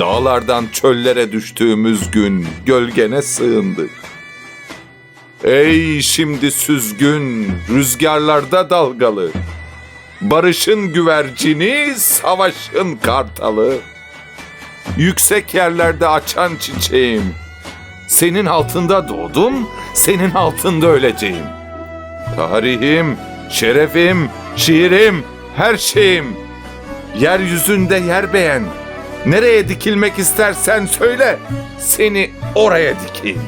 Dağlardan çöllere düştüğümüz gün gölgene sığındık. Ey şimdi süzgün, rüzgarlarda dalgalı. Barışın güvercini, savaşın kartalı. Yüksek yerlerde açan çiçeğim. Senin altında doğdum, senin altında öleceğim. Tarihim, şerefim, şiirim, her şeyim. Yeryüzünde yer beğen. Nereye dikilmek istersen söyle. Seni oraya dikeyim.